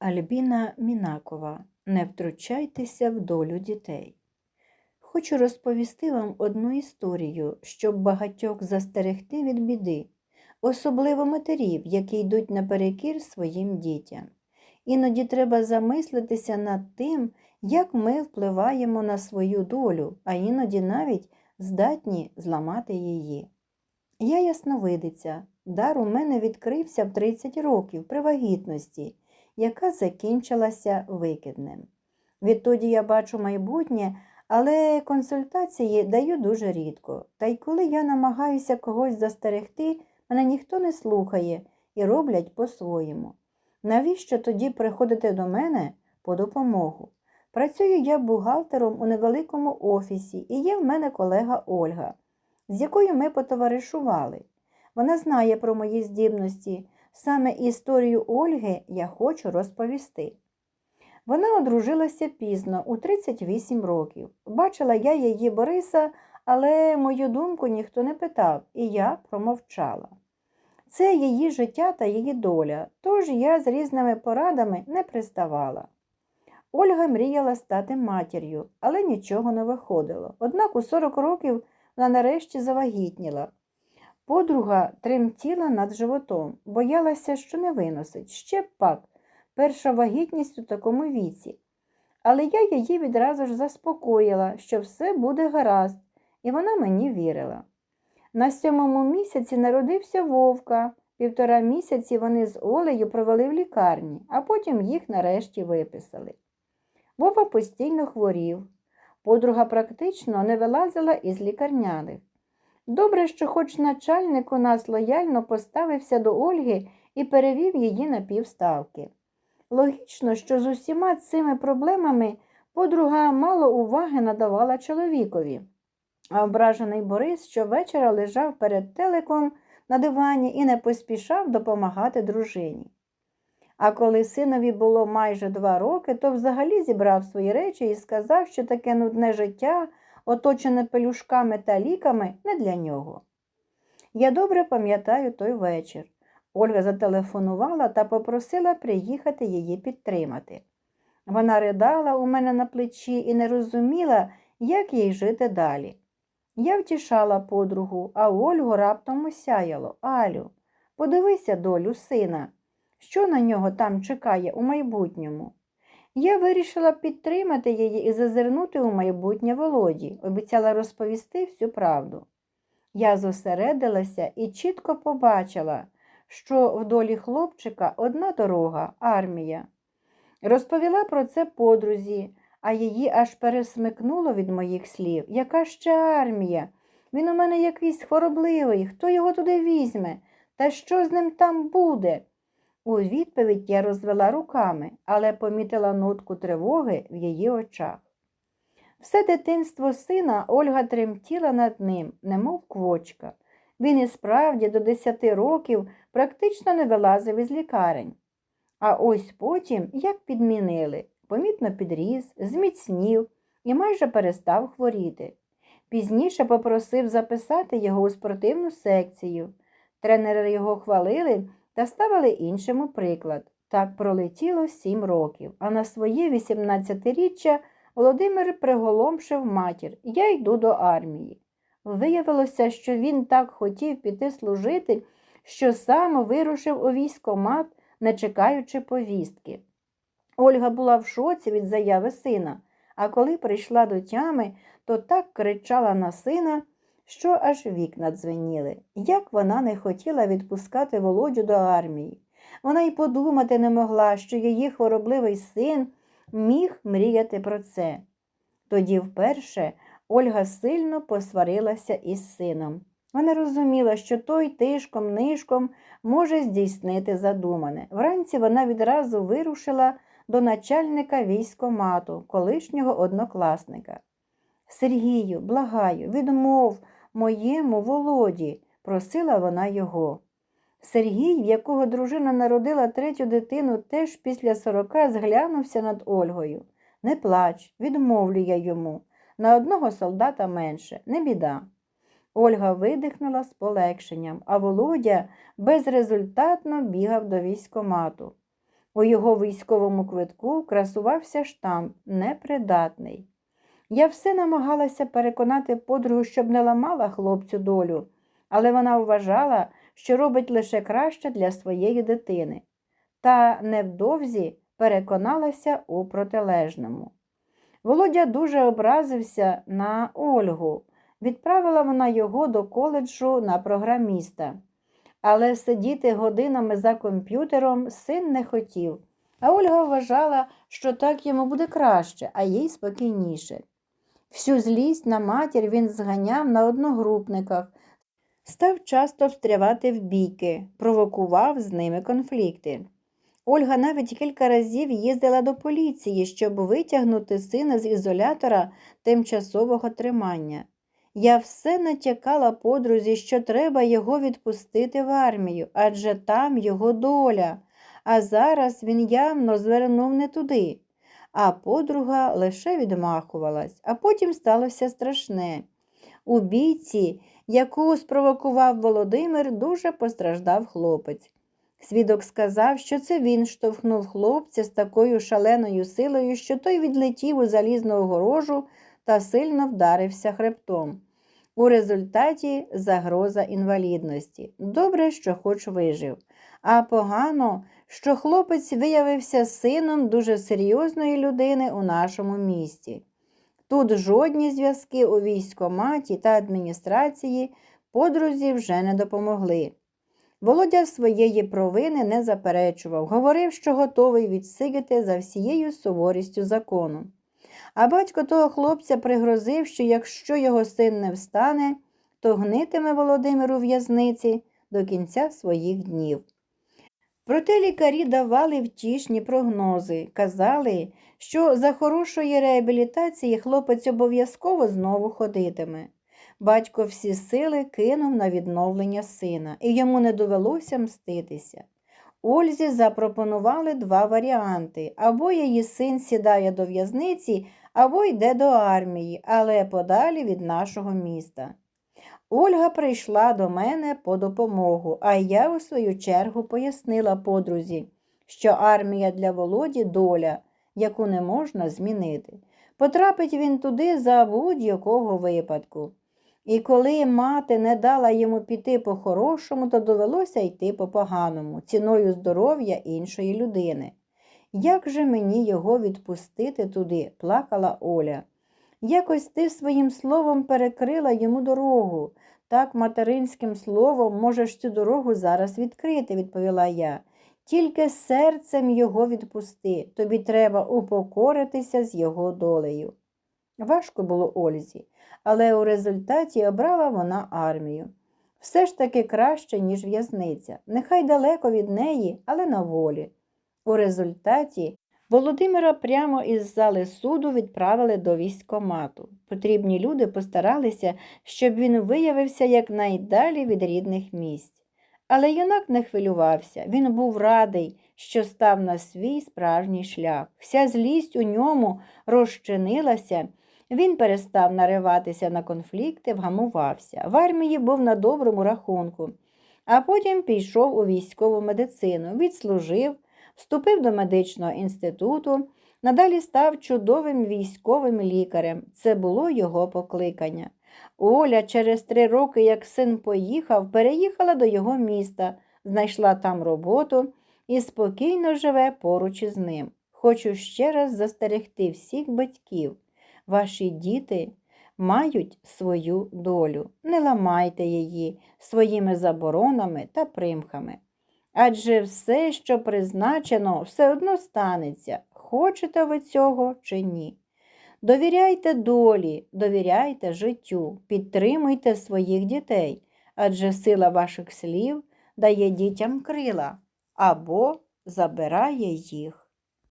Альбіна Мінакова. Не втручайтеся в долю дітей. Хочу розповісти вам одну історію, щоб багатьох застерегти від біди, особливо матерів, які йдуть наперекір своїм дітям. Іноді треба замислитися над тим, як ми впливаємо на свою долю, а іноді навіть здатні зламати її. Я ясновидиця. Дар у мене відкрився в 30 років при вагітності, яка закінчилася викиднем. Відтоді я бачу майбутнє, але консультації даю дуже рідко. Та й коли я намагаюся когось застерегти, мене ніхто не слухає і роблять по-своєму. Навіщо тоді приходити до мене по допомогу? Працюю я бухгалтером у невеликому офісі, і є в мене колега Ольга, з якою ми потоваришували. Вона знає про мої здібності. Саме історію Ольги я хочу розповісти. Вона одружилася пізно, у 38 років. Бачила я її Бориса, але мою думку ніхто не питав, і я промовчала. Це її життя та її доля, тож я з різними порадами не приставала. Ольга мріяла стати матір'ю, але нічого не виходило. Однак у 40 років вона нарешті завагітніла. Подруга тремтіла над животом, боялася, що не виносить. Ще пак, перша вагітність у такому віці. Але я її відразу ж заспокоїла, що все буде гаразд, і вона мені вірила. На сьомому місяці народився вовка. Півтора місяці вони з Олею провели в лікарні, а потім їх нарешті виписали. Вова постійно хворів. Подруга практично не вилазила із лікарняних. Добре, що хоч начальник у нас лояльно поставився до Ольги і перевів її на півставки. Логічно, що з усіма цими проблемами подруга мало уваги надавала чоловікові, а ображений Борис щовечора лежав перед телеком на дивані і не поспішав допомагати дружині. А коли синові було майже два роки, то взагалі зібрав свої речі і сказав, що таке нудне життя оточене пелюшками та ліками, не для нього. Я добре пам'ятаю той вечір. Ольга зателефонувала та попросила приїхати її підтримати. Вона ридала у мене на плечі і не розуміла, як їй жити далі. Я втішала подругу, а Ольгу раптом осяяло. Алю, подивися долю сина, що на нього там чекає у майбутньому. Я вирішила підтримати її і зазирнути у майбутнє Володі, обіцяла розповісти всю правду. Я зосередилася і чітко побачила, що в долі хлопчика одна дорога армія. Розповіла про це подрузі, а її аж пересмикнуло від моїх слів. Яка ще армія? Він у мене якийсь хворобливий, хто його туди візьме? Та що з ним там буде? У відповідь я розвела руками, але помітила нотку тривоги в її очах. Все дитинство сина Ольга тремтіла над ним, немов квочка. Він і справді до десяти років практично не вилазив із лікарень. А ось потім, як підмінили, помітно підріс, зміцнів і майже перестав хворіти. Пізніше попросив записати його у спортивну секцію. Тренери його хвалили та ставили іншому приклад. Так пролетіло сім років, а на своє 18-річчя Володимир приголомшив матір Я йду до армії. Виявилося, що він так хотів піти служити, що сам вирушив у військомат, не чекаючи повістки. Ольга була в шоці від заяви сина, а коли прийшла до тями, то так кричала на сина, що аж вікна дзвеніли. Як вона не хотіла відпускати Володю до армії. Вона й подумати не могла, що її хворобливий син міг мріяти про це. Тоді вперше Ольга сильно посварилася із сином. Вона розуміла, що той тишком нишком може здійснити задумане. Вранці вона відразу вирушила до начальника військомату, колишнього однокласника. Сергію, благаю, відмов моєму володі, просила вона його. Сергій, в якого дружина народила третю дитину, теж після сорока зглянувся над Ольгою. Не плач, відмовлю я йому. На одного солдата менше, не біда. Ольга видихнула з полегшенням, а Володя безрезультатно бігав до військомату. У його військовому квитку красувався штамп непридатний. Я все намагалася переконати подругу, щоб не ламала хлопцю долю, але вона вважала, що робить лише краще для своєї дитини, та невдовзі переконалася у протилежному. Володя дуже образився на Ольгу. Відправила вона його до коледжу на програміста. Але сидіти годинами за комп'ютером син не хотів, а Ольга вважала, що так йому буде краще, а їй спокійніше. Всю злість на матір він зганяв на одногрупниках, став часто встрявати в бійки, провокував з ними конфлікти. Ольга навіть кілька разів їздила до поліції, щоб витягнути сина з ізолятора тимчасового тримання. Я все натякала подрузі, що треба його відпустити в армію, адже там його доля, а зараз він явно звернув не туди. А подруга лише відмахувалась, а потім сталося страшне. У бійці, яку спровокував Володимир, дуже постраждав хлопець. Свідок сказав, що це він штовхнув хлопця з такою шаленою силою, що той відлетів у залізну огорожу та сильно вдарився хребтом. У результаті загроза інвалідності. Добре, що хоч вижив. А погано, що хлопець виявився сином дуже серйозної людини у нашому місті. Тут жодні зв'язки у військоматі та адміністрації подрузі вже не допомогли. Володя своєї провини не заперечував, говорив, що готовий відсидіти за всією суворістю закону. А батько того хлопця пригрозив, що якщо його син не встане, то гнитиме Володимир у в'язниці до кінця своїх днів. Проте лікарі давали втішні прогнози, казали, що за хорошої реабілітації хлопець обов'язково знову ходитиме. Батько всі сили кинув на відновлення сина, і йому не довелося мститися. Ользі запропонували два варіанти або її син сідає до в'язниці, або йде до армії, але подалі від нашого міста. Ольга прийшла до мене по допомогу, а я, у свою чергу, пояснила подрузі, що армія для Володі доля, яку не можна змінити. Потрапить він туди за будь-якого випадку. І коли мати не дала йому піти по-хорошому, то довелося йти по-поганому, ціною здоров'я іншої людини. Як же мені його відпустити туди? плакала Оля. Якось ти своїм словом перекрила йому дорогу. Так материнським словом можеш цю дорогу зараз відкрити, відповіла я. Тільки серцем його відпусти, тобі треба упокоритися з його долею. Важко було Ользі, але у результаті обрала вона армію. Все ж таки краще, ніж в'язниця, нехай далеко від неї, але на волі. У результаті Володимира прямо із зали суду відправили до військкомату. Потрібні люди постаралися, щоб він виявився якнайдалі від рідних місць. Але юнак не хвилювався, він був радий, що став на свій справжній шлях. Вся злість у ньому розчинилася, він перестав нариватися на конфлікти, вгамувався. В армії був на доброму рахунку, а потім пішов у військову медицину, відслужив вступив до медичного інституту, надалі став чудовим військовим лікарем. Це було його покликання. Оля через три роки, як син поїхав, переїхала до його міста, знайшла там роботу і спокійно живе поруч із ним. Хочу ще раз застерегти всіх батьків. Ваші діти мають свою долю. Не ламайте її своїми заборонами та примхами. Адже все, що призначено, все одно станеться, хочете ви цього чи ні. Довіряйте долі, довіряйте життю, підтримуйте своїх дітей, адже сила ваших слів дає дітям крила або забирає їх.